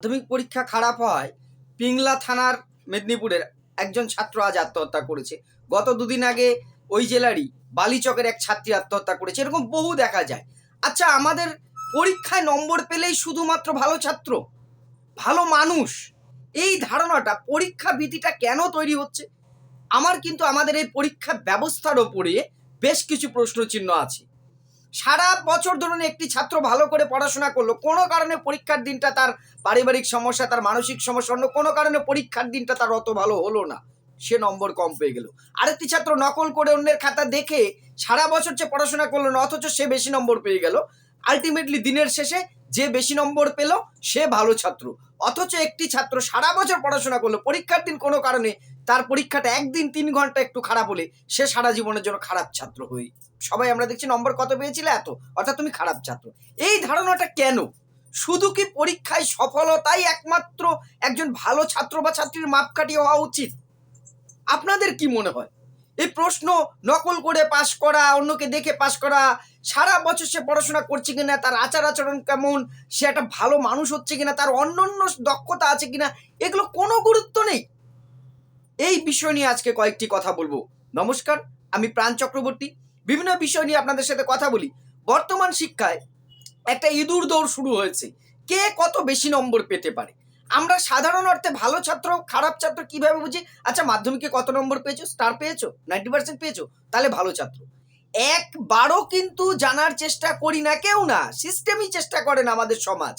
মাধ্যমিক পরীক্ষা খারাপ হয়, পিংলা থানার মেদিনীপুরের একজন ছাত্র আজ আত্মহত্যা করেছে। গত দুদিন আগে ওই জেলারই বালিচকের এক ছাত্রী আত্মহত্যা করেছে। এরকম বহু দেখা যায়। আচ্ছা আমাদের পরীক্ষায় নম্বর পেলেই শুধুমাত্র ভালো ছাত্র, ভালো মানুষ, এই ধারণাটা পরীক্ষা ভীতিটা কেন তৈরি হচ্ছে? আমার কিন্তু আমাদের এই পরীক্ষা ব্যবস্থার ওপরে বেশ কিছু প্রশ্নচিহ্ন আছে। সারা বছর ধরুন একটি ছাত্র ভালো করে পড়াশোনা করল, কোনো কারণে পরীক্ষার দিনটা তার পারিবারিক সমস্যা, তার মানসিক সমস্যা অন্য কোনো কারণে পরীক্ষার দিনটা তার অত ভালো হলো না। সে নম্বর কম পেয়ে গেল। আরেকটি ছাত্র নকল করে অন্যের খাতা দেখে সারা বছর সে পড়াশোনা করল না, অথচ সে বেশি নম্বর পেয়ে গেল। আলটিমেটলি দিনের শেষে যে বেশি নম্বর পেল, সে ভালো ছাত্র। অথচ একটি ছাত্র সারা বছর পড়াশোনা করল, পরীক্ষার দিন কোনো কারণে তার পরীক্ষাটা একদিন তিন ঘণ্টা একটু খারাপ হলে সে সারা জীবনের জন্য খারাপ ছাত্র হই সবাই আমরা দেখছি নম্বর কত পেয়েছিলে? এত। অর্থাৎ তুমি খারাপ ছাত্র। এই ধারণাটা কেন? শুধু কি পরীক্ষায় সফলতাই একমাত্র একজন ভালো ছাত্র বা ছাত্রীর মাপকাঠি হওয়া উচিত? আপনাদের কি মনে হয়? এই প্রশ্ন নকল করে পাশ করা, অন্যকে দেখে পাশ করা, সারা বছর সে পড়াশোনা করছে কিনা, তার আচার আচরণ কেমন, সে একটা ভালো মানুষ হচ্ছে কিনা, তার অন্য অন্য দক্ষতা আছে কিনা, এগুলো কোনো গুরুত্ব নেই। এই বিষয় নিয়ে আজকে কয়েকটি কথা বলব। নমস্কার, আমি প্রাণ চক্রবর্তী। বিভিন্ন বিষয় নিয়ে আপনাদের সাথে কথা বলি। বর্তমান শিক্ষায় একটা ইঁদুর দৌড় শুরু হয়েছে। কে কত বেশি নম্বর পেতে পারে? আমরা সাধারণ অর্থে ভালো ছাত্র, খারাপ ছাত্র কীভাবে বুঝি? আচ্ছা মাধ্যমিকে কত নম্বর পেয়েছ? স্টার পেয়েছ? নাইনটি পার্সেন্ট পেয়েছ? তাহলে ভালো ছাত্র। একবারও কিন্তু জানার চেষ্টা করি না কেউ না সিস্টেমই চেষ্টা করে না আমাদের সমাজ।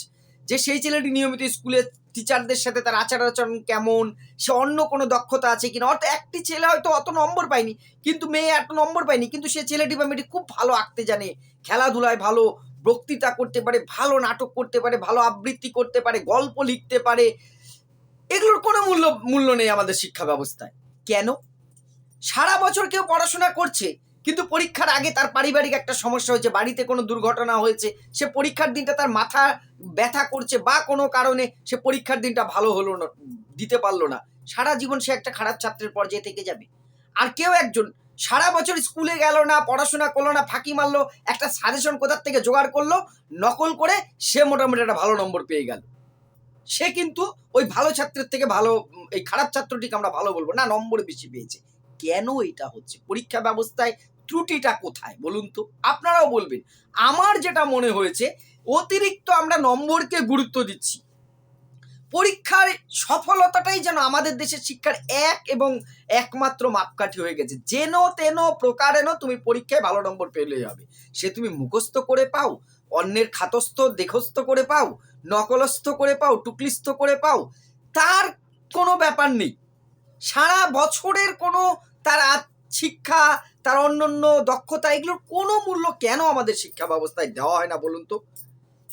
যে সেই ছেলেটি নিয়মিত স্কুলে টিচারদের সাথে তার আচার আচরণ কেমন, সে অন্য কোনো দক্ষতা আছে কিনা? অর্থাৎ একটি ছেলে হয়তো অত নম্বর পায়নি, কিন্তু মেয়ে এত নম্বর পায়নি, কিন্তু সে ছেলেটি বা মেয়েটি খুব ভালো আঁকতে জানে, খেলাধুলায় ভালো বক্তৃতা করতে পারে, ভালো নাটক করতে পারে, ভালো আবৃত্তি করতে পারে, গল্প লিখতে পারে, এগুলোর কোনো মূল্য মূল্য নেই আমাদের শিক্ষা ব্যবস্থায়। কেন? সারা বছর কেউ পড়াশোনা করছে, কিন্তু পরীক্ষার আগে তার পারিবারিক একটা সমস্যা হয়েছে, বাড়িতে কোনো দুর্ঘটনা হয়েছে, সে পরীক্ষার দিনটা তার মাথা ব্যথা করছে বা কোনো কারণে সে পরীক্ষার দিনটা ভালো হলো না, দিতে পারল না। সারা জীবন সে একটা খারাপ ছাত্রের পর্যায়ে থেকে যাবে। আর কেউ একজন সারা বছর স্কুলে গেল না, পড়াশোনা করল না, ফাঁকি মারলো, একটা সাজেশন কোথার থেকে জোগাড় করল, নকল করে সে মোটামুটি একটা ভালো নম্বর পেয়ে গেল। সে কিন্তু ওই ভালো ছাত্রের থেকে ভালো, এই খারাপ ছাত্রটিকে আমরা ভালো বলব না, নম্বর বেশি পেয়েছে। কেন এটা হচ্ছে? পরীক্ষা ব্যবস্থায় ত্রুটিটা কোথায়? বলুন তো, আপনারাও বলবেন। আমার যেটা মনে হয়েছে, অতিরিক্ত আমরা নম্বরকে গুরুত্ব দিচ্ছি। পরীক্ষার সফলতাটাই যেন আমাদের দেশের শিক্ষার এক এবং একমাত্র মাপকাঠি হয়ে গেছে। যেন তেন প্রকারেন তুমি পরীক্ষায় ভালো নম্বর পেলেই হবে। সে তুমি মুখস্থ করে পাও, অন্যের খাতস্থ, দেখস্থ করে পাও, নকলস্থ করে পাও, টুকলিস্থ করে পাও, তার কোনো ব্যাপার নেই। সারা বছরের কোনো তার শিক্ষা, তার অন্যান্য দক্ষতা, এগুলোর কোনো মূল্য কেন আমাদের শিক্ষা ব্যবস্থায় দেওয়া হয় না বলুন তো?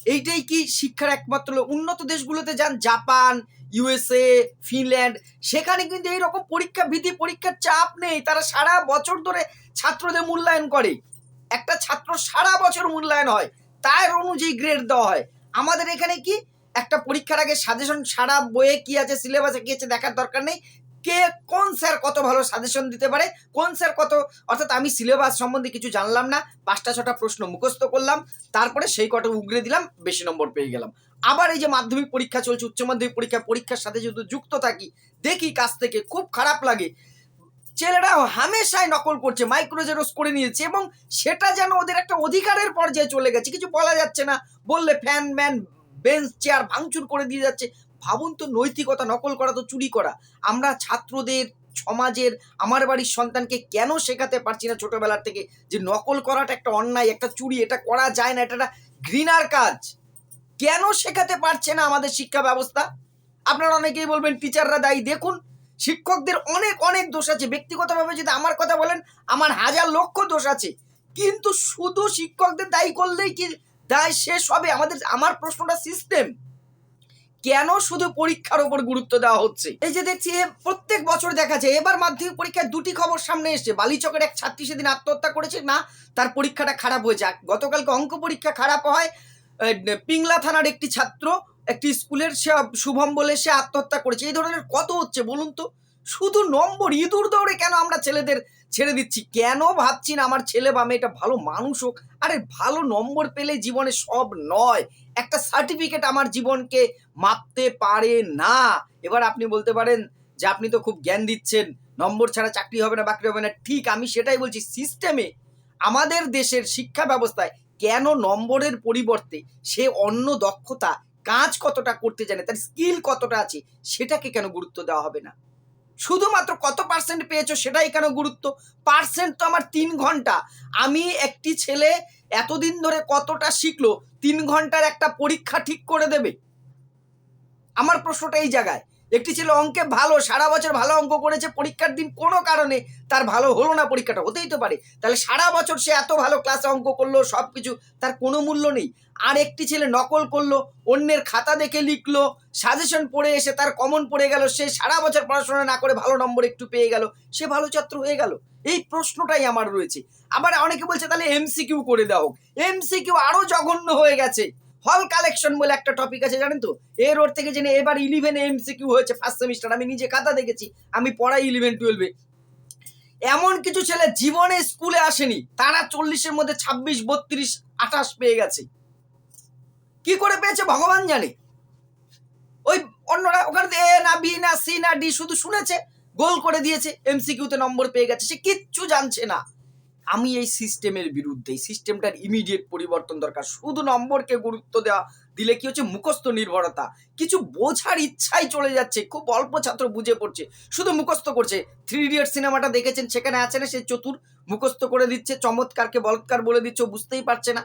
এইটাই কি শিক্ষার একমাত্র উন্নত দেশগুলোতে যান, জাপান ইউএসএ ফিনল্যান্ড সেখানে কিন্তু এইরকম পরীক্ষা ভীতি পরীক্ষার চাপ নেই। তারা সারা বছর ধরে ছাত্রদের মূল্যায়ন করে। একটা ছাত্র সারা বছর মূল্যায়ন হয়। তার অনুযায়ী গ্রেড দেওয়া হয়। আমাদের এখানে কি? একটা পরীক্ষার আগে সাজেশন সারা বইয়ে কি আছে সিলেবাসে কি আছে দেখার দরকার নেই। কে কোন স্যার কত ভালো সাজেশন দিতে পারে? কোন স্যার কত, অর্থাৎ আমি সিলেবাস সম্বন্ধে কিছু জানলাম না, পাঁচটা ছটা প্রশ্ন মুখস্থ করলাম, তারপরে সেই কটা উগরে দিলাম, বেশি নম্বর পেয়ে গেলাম। আবার এই যে মাধ্যমিক পরীক্ষা চলছে, উচ্চ মাধ্যমিক পরীক্ষা, পরীক্ষার সাথে যদি যুক্ত থাকি, দেখি কাছ থেকে খুব খারাপ লাগে। ছেলেরা হামেশাই নকল করছে মাইক্রোজেরোস করে নিয়েছে এবং সেটা যেন ওদের একটা অধিকারের পর্যায়ে চলে গেছে। কিছু বলা যাচ্ছে না, বললে ফ্যান ম্যান বেঞ্চ চেয়ার ভাঙচুর করে দিয়ে যাচ্ছে। ভাবুন তো নৈতিকতা নকল করা তো চুরি করা। আমরা ছাত্রদের, সমাজের, আমার বাড়ির সন্তানকে কেন শেখাতে পারছি না ছোটবেলার থেকে? যে নকল করাটা একটা অন্যায়, একটা চুরি, এটা করা যায় না, এটা ঘৃণার কাজ। কেন শেখাতে পারছে না আমাদের শিক্ষা ব্যবস্থা? আপনারা অনেকেই বলবেন টিচাররা দায়ী। দেখুন, শিক্ষকদের অনেক অনেক দোষ আছে। ব্যক্তিগতভাবে যদি আমার কথা বলেন, আমার হাজার লক্ষ দোষ আছে। কিন্তু শুধু শিক্ষকদের দায়ী করলেই কি দায় শেষ হবে? আমাদের, আমার প্রশ্নটা সিস্টেম কেন শুধু পরীক্ষার উপর গুরুত্ব দেওয়া হচ্ছে? এই যে দেখছি প্রত্যেক বছর দেখা যায় এবার মাধ্যমিক পরীক্ষায় দুটি খবর সামনে এসেছে। বালিচকের এক ছাত্রী সেদিন আত্মহত্যা করেছে, না, তার পরীক্ষাটা খারাপ হয়ে যাক গতকালকে অঙ্ক পরীক্ষা খারাপ হয় পিংলা থানার একটি ছাত্র, একটি স্কুলের সে শুভম বলে সে আত্মহত্যা করেছে। এই ধরনের কত হচ্ছে বলুন তো? শুধু নম্বর ইঁদুর দৌড়ে কেন আমরা ছেলেদের ছেড়ে দিচ্ছি। কেন ভাবছি না আমার ছেলে বা মেয়েটা ভালো মানুষ হোক? আরে ভালো নম্বর পেলে জীবনে সব নয়। একটা সার্টিফিকেট আমার জীবনকে মাপতে পারে না। এবার আপনি বলতে পারেন যে আপনি তো খুব জ্ঞান দিচ্ছেন, নম্বর ছাড়া চাকরি হবে না, বাকরি হবে না। ঠিক, আমি সেটাই বলছি। সিস্টেমে আমাদের দেশের শিক্ষা ব্যবস্থায় কেন নম্বরের পরিবর্তে সে অন্য দক্ষতা, কাজ কতটা করতে জানে, তার স্কিল কতটা আছে, সেটাকে কেন গুরুত্ব দেওয়া হবে না? শুধুমাত্র কত পার্সেন্ট পেয়েছ সেটাই কেন গুরুত্ব? পার্সেন্ট তো আমার তিন ঘণ্টা। আমি একটি ছেলে এতদিন ধরে কতটা শিখলো? তিন ঘণ্টার একটা পরীক্ষা ঠিক করে দেবে? আমার প্রশ্নটা এই জায়গায়। একটি ছেলে অঙ্কে ভালো, সারা বছর ভালো অঙ্ক করেছে, পরীক্ষার দিন কোনো কারণে তার ভালো হলো না পরীক্ষাটা, হতেই তো পারে। তাহলে সারা বছর সে এত ভালো ক্লাসে অঙ্ক করল সব কিছু তার কোনো মূল্য নেই। আর একটি ছেলে নকল করল, অন্যের খাতা দেখে লিখলো সাজেশন পড়ে এসে তার কমন পড়ে গেল, সে সারা বছর পড়াশোনা না করে ভালো নম্বর একটু পেয়ে গেল, সে ভালো ছাত্র হয়ে গেল। এই প্রশ্নটাই আমার রয়েছে। আবার অনেকে বলছে, তাহলে এমসিকিউ করে দাও। এমসিকিউ আরও জঘন্য হয়ে গেছে। হল কালেকশন বলে একটা টপিক আছে, জানেন তো? এ রোড থেকে জেনে এবার ইলেভেনে এমসিকিউ হয়েছে ফার্স্ট সেমিস্টার আমি নিজে খাতা দেখেছি, আমি পড়াই ইলেভেন টুয়েলভে এমন কিছু ছেলে জীবনে স্কুলে আসেনি, তারা চল্লিশের মধ্যে ছাব্বিশ, বত্রিশ, আঠাশ পেয়ে গেছে। কি করে পেয়েছে ভগবান জানে? ওই অন্যরা ওখানে এ না, বি না, সি না, ডি শুধু শুনেছে, গোল করে দিয়েছে এমসিকিউতে নম্বর পেয়ে গেছে। সে কিচ্ছু জানছে না। আমি এই সিস্টেমের বিরুদ্ধে, এই সিস্টেমটার ইমিডিয়েট পরিবর্তন দরকার। শুধু নম্বরকে গুরুত্ব দেওয়া, দিলে কি হচ্ছে? মুখস্থ নির্ভরতা। কিছু বোঝার ইচ্ছাই চলে যাচ্ছে। খুব অল্প ছাত্র বুঝে পড়ছে। শুধু মুখস্থ করছে। থ্রি ইডিয়ট সিনেমাটা দেখেছেন, সেখানে আছে না সে চতুর? মুখস্থ করে দিচ্ছে, চমৎকারকে বলৎকার বলে দিচ্ছে বুঝতেই পারছে না।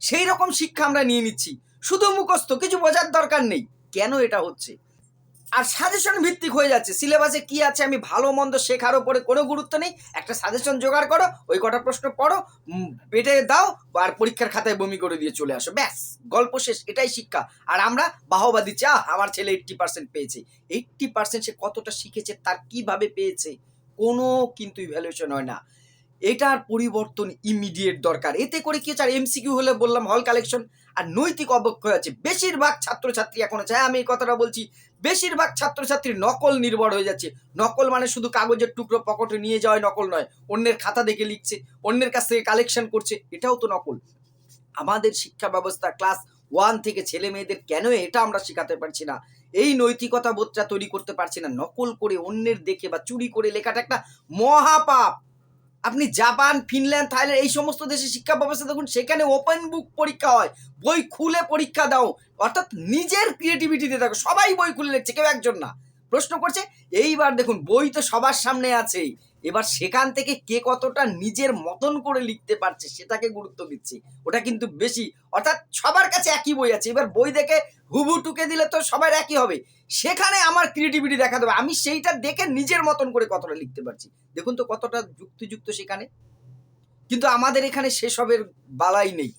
সেই রকম শিক্ষা আমরা নিয়ে নিচ্ছি। শুধু মুখস্থ, কিছু বোঝার দরকার নেই। কেন এটা হচ্ছে? আর সাজেশন ভিত্তিক হয়ে যাচ্ছে। সিলেবাসে কি আছে, আমি ভালো মন্দ শেখার ওপরে কোনো গুরুত্ব নেই। একটা সাজেশন জোগাড় করো, ওই কটা প্রশ্ন পড়ো পেটে দাও, আর পরীক্ষার খাতায় বমি করে দিয়ে চলে আসো। ব্যাস, গল্প শেষ, এটাই শিক্ষা। আর আমরা বাহবা দিচ্ছি, আহ, আমার ছেলে এইট্টি পার্সেন্ট পেয়েছে। এইট্টি পার্সেন্ট সে কতটা শিখেছে, তার কীভাবে পেয়েছে, কোনো কিন্তু ইভ্যালুয়েশন হয় না। এটার পরিবর্তন ইমিডিয়েট দরকার। এতে করে কি হচ্ছে? আর এমসিকিউ হলে বললাম হল কালেকশন আর নৈতিক অবক্ষয় আছে। বেশিরভাগ ছাত্রছাত্রী এখন আছে। হ্যাঁ আমি এই কথাটা বলছি, বেশিরভাগ ছাত্রছাত্রী নকল নির্ভর হয়ে যাচ্ছে। নকল মানে শুধু কাগজের টুকরো পকেটে নিয়ে যাওয়াই নকল নয়, অন্যের খাতা দেখে লিখছে, অন্যের কাছ থেকে কালেকশন করছে, এটাও তো নকল। আমাদের শিক্ষা ব্যবস্থা ক্লাস ওয়ান থেকে ছেলে মেয়েদের কেন এটা আমরা শেখাতে পারছি না? এই নৈতিকতা বোধটা তৈরি করতে পারছি না। নকল করে অন্যের দেখে বা চুরি করে লেখাটা একটা মহাপাপ। আপনি জাপান, ফিনল্যান্ড, থাইল্যান্ড এই সমস্ত দেশে শিক্ষা ব্যবস্থা দেখুন, সেখানে ওপেন বুক পরীক্ষা হয়। বই খুলে পরীক্ষা দাও। অর্থাৎ নিজের ক্রিয়েটিভিটিতে দেখো। সবাই বই খুলে লিখছে, কেউ একজন না। প্রশ্ন করছে, এইবার দেখুন, বই তো সবার সামনে আছেই। এবার সেখান থেকে কে কতটা নিজের মতন করে লিখতে পারছে সেটাকে গুরুত্ব দিচ্ছি। ওটা কিন্তু বেশি। অর্থাৎ সবার কাছে একই বই আছে। এবার বই দেখে হুবু টুকে দিলে তো সবার একই হবে। সেখানে আমার ক্রিয়েটিভিটি দেখা দেবে। আমি সেইটা দেখে নিজের মতন করে কতটা লিখতে পারছি। দেখুন তো কতটা যুক্তিযুক্ত সেখানে। কিন্তু আমাদের এখানে সেসবের বালাই নেই।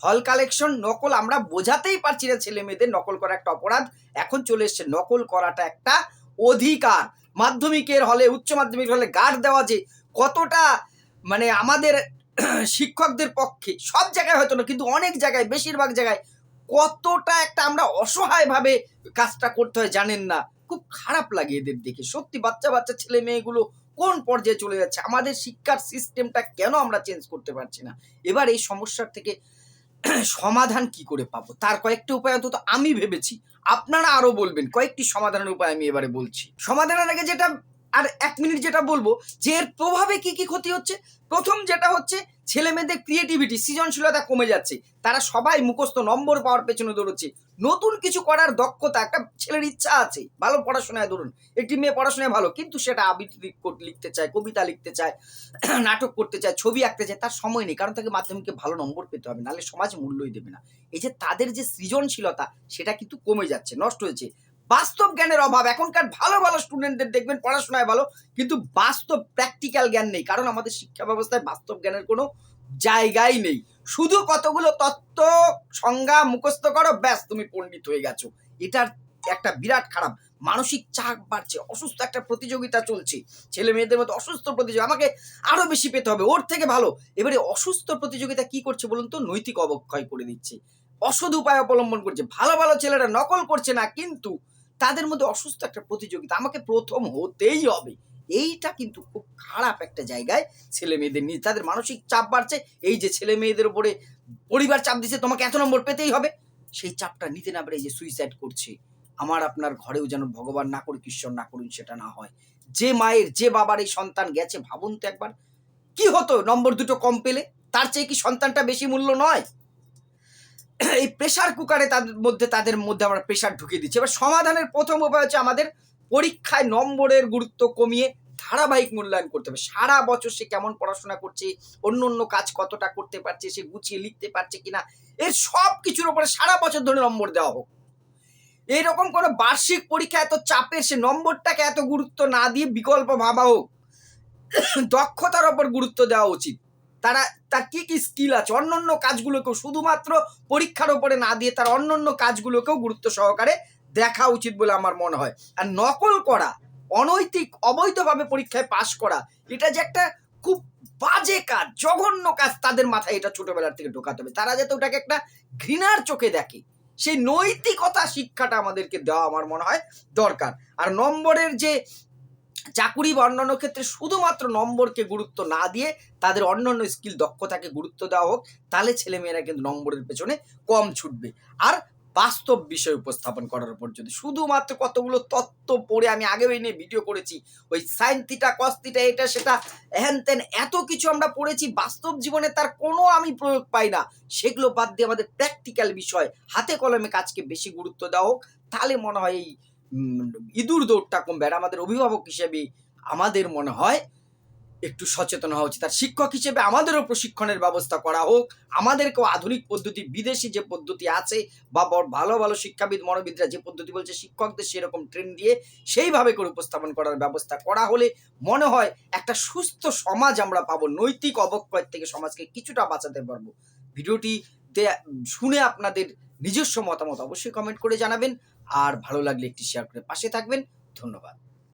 হল কালেকশন নকল আমরা বোঝাতেই পারছি না ছেলে মেয়েদের নকল করা একটা অপরাধ। এখন চলে এসছে নকল করাটা একটা অধিকার। মাধ্যমিকের হলে, উচ্চ মাধ্যমিক হলে গার্ড দেওয়া যে কতটা মানে আমাদের শিক্ষকদের পক্ষে, সব জায়গায় হয়তো না, কিন্তু অনেক জায়গায়, বেশিরভাগ জায়গায় কতটা একটা আমরা অসহায়ভাবে কাজটা করতে হয় জানেন না। খুব খারাপ লাগে এদের দেখে। সত্যি, বাচ্চা বাচ্চা ছেলে মেয়েগুলো কোন পর্যায়ে চলে যাচ্ছে? আমাদের শিক্ষার সিস্টেমটা কেন আমরা চেঞ্জ করতে পারছি না? এবার এই সমস্যার থেকে সমাধান কি করে পাবো? তার কয়েকটি উপায় অন্তত আমি ভেবেছি। আপনারা আরও বলবেন, কয়েকটি সমাধানের উপায় আমি এবারে বলছি। সমাধানের আগে যেটা আর এক মিনিট যেটা বলব, যে এর প্রভাবে কি কি ক্ষতি হচ্ছে? প্রথম যেটা হচ্ছে ছেলে মেয়েদের ক্রিয়েটিভিটি সৃজনশীলতা কমে যাচ্ছে। তারা সবাই মুখস্থ নম্বর পাওয়ার পেছনে দৌড়চ্ছে। নতুন কিছু করার দক্ষতা, একটা ছেলের ইচ্ছা আছে। ভালো পড়াশোনায় ধরুন। একটি মেয়ে পড়াশোনায় ভালো, কিন্তু সেটা আবৃত্তি লিখতে চায়, কবিতা লিখতে চায়, নাটক করতে চায়, ছবি আঁকতে চায়, তার সময় নেই। কারণ তাকে মাধ্যমিকে ভালো নম্বর পেতে হবে, নাহলে সমাজ মূল্যই দেবে না। এই যে তাদের যে সৃজনশীলতা, সেটা কিন্তু কমে যাচ্ছে, নষ্ট হয়েছে। বাস্তব জ্ঞানের অভাব। এখনকার ভালো ভালো স্টুডেন্টদের দেখবেন পড়াশোনায় ভালো, কিন্তু বাস্তব প্র্যাকটিক্যাল জ্ঞান নেই। কারণ আমাদের শিক্ষা ব্যবস্থায় বাস্তব জ্ঞানের কোনো জায়গাই নেই। শুধু কতগুলো তত্ত্ব, সংজ্ঞা মুখস্থ করো, ব্যাস, তুমি পণ্ডিত হয়ে গেছো। এটার একটা বিরাট খারাপ। মানসিক চাপ বাড়ছে, অসুস্থ একটা প্রতিযোগিতা চলছে। ছেলে মেয়েদের মধ্যে অসুস্থ প্রতিযোগিতা, আমাকে আরও বেশি পেতে হবে, ওর থেকে ভালো। এবারে অসুস্থ প্রতিযোগিতা কি করছে বলুন তো? নৈতিক অবক্ষয় করে দিচ্ছে অসদ উপায় অবলম্বন করছে। ভালো ভালো ছেলেরা নকল করছে না, কিন্তু তাদের মধ্যে অসুস্থ একটা প্রতিযোগিতা। আমাকে প্রথম হতেই হবে। এইটা কিন্তু খুব খারাপ একটা জায়গায় ছেলে মেয়েদের নিয়ে তাদের মানসিক চাপ বাড়ছে। এই যে ছেলে মেয়েদের উপরে পরিবার চাপ দিচ্ছে, তোমাকে এত নম্বর পেতেই হবে। সেই চাপটা নিতে না পারে এই যে সুইসাইড করছে, আমার আপনার ঘরেও যেন ভগবান না করুক, ঈশ্বর না করুন সেটা না হয়। যে মায়ের, যে বাবার এই সন্তান গেছে, ভাবুন তো একবার। কি হতো? নম্বর দুটো কম পেলে? তার চেয়ে কি সন্তানটা বেশি মূল্য নয়? এই প্রেশার কুকারে তাদের মধ্যে তাদের মধ্যে আমরা প্রেশার ঢুকিয়ে দিচ্ছি। এবার সমাধানের প্রথম উপায় হচ্ছে আমাদের পরীক্ষায় নম্বরের গুরুত্ব কমিয়ে ধারাবাহিক মূল্যায়ন করতে হবে। সারা বছর সে কেমন পড়াশোনা করছে, অন্য অন্য কাজ কতটা করতে পারছে, সে গুছিয়ে লিখতে পারছে কিনা, এর সব কিছুর উপরে সারা বছর ধরে নম্বর দেওয়া হোক। এইরকম কোনো বার্ষিক পরীক্ষা এত চাপের, সে নম্বরটাকে এত গুরুত্ব না দিয়ে বিকল্প ভাবা হোক, দক্ষতার ওপর গুরুত্ব দেওয়া উচিত। তারা, তার কি কি স্কিল আছে? অন্যান্য কাজগুলোকেও শুধুমাত্র পরীক্ষার ওপরে না দিয়ে তার অন্যান্য কাজগুলোকেও গুরুত্ব সহকারে দেখা উচিত বলে আমার মনে হয়। আর নকল করা, অনৈতিক, অবৈধভাবে পরীক্ষায় পাশ করা, এটা যে একটা খুব বাজে কাজ, জঘন্য কাজ, তাদের মাথায় এটা ছোটবেলার থেকে ঢোকাতে হবে। তারা যাতে ওটাকে একটা ঘৃণার চোখে দেখে। সেই নৈতিকতা শিক্ষাটা আমাদেরকে দেওয়া আমার মনে হয় দরকার। আর নম্বরের যে চাকুরি বা অন্যান্য ক্ষেত্রে শুধুমাত্র নম্বরকে গুরুত্ব না দিয়ে তাদের অন্যান্য স্কিল দক্ষতাকে গুরুত্ব দেওয়া হোক, তাহলে ছেলেমেয়েরা কিন্তু নম্বরের পেছনে কম ছুটবে। আর বাস্তব বিষয় উপস্থাপন করার উপর যদি শুধুমাত্র কতগুলো তত্ত্ব পড়ে আমি আগেও এই নিয়ে ভিডিও করেছি, ওই সাইন থিটা কস থিটা এটা, সেটা হ্যান ত্যান এত কিছু আমরা পড়েছি, বাস্তব জীবনে তার কোনো আমি প্রয়োগ পাই না। সেগুলো বাদ দিয়ে আমাদের প্র্যাকটিক্যাল বিষয়, হাতে কলমে কাজকে বেশি গুরুত্ব দেওয়া হোক, তাহলে মনে হয় এই ইঁদুর দৌড়টা কমবে আর আমাদের অভিভাবক হিসেবে আমাদের মনে হয় একটু সচেতন হওয়া উচিত। আর শিক্ষক হিসেবে আমাদেরও প্রশিক্ষণের ব্যবস্থা করা হোক। আমাদেরকেও আধুনিক পদ্ধতি, বিদেশি যে পদ্ধতি আছে বা ভালো ভালো শিক্ষাবিদ, মনোবিদরা যে পদ্ধতি বলছে, শিক্ষকদের সেরকম ট্রেন দিয়ে সেইভাবে করে উপস্থাপন করার ব্যবস্থা করা হলে মনে হয় একটা সুস্থ সমাজ আমরা পাবো, নৈতিক অবক্ষয় থেকে সমাজকে কিছুটা বাঁচাতে পারব। ভিডিওটি শুনে আপনাদের নিজস্ব মতামত অবশ্যই কমেন্ট করে জানাবেন। আর ভালো লাগলে একটি শেয়ার করে পাশে থাকবেন। ধন্যবাদ।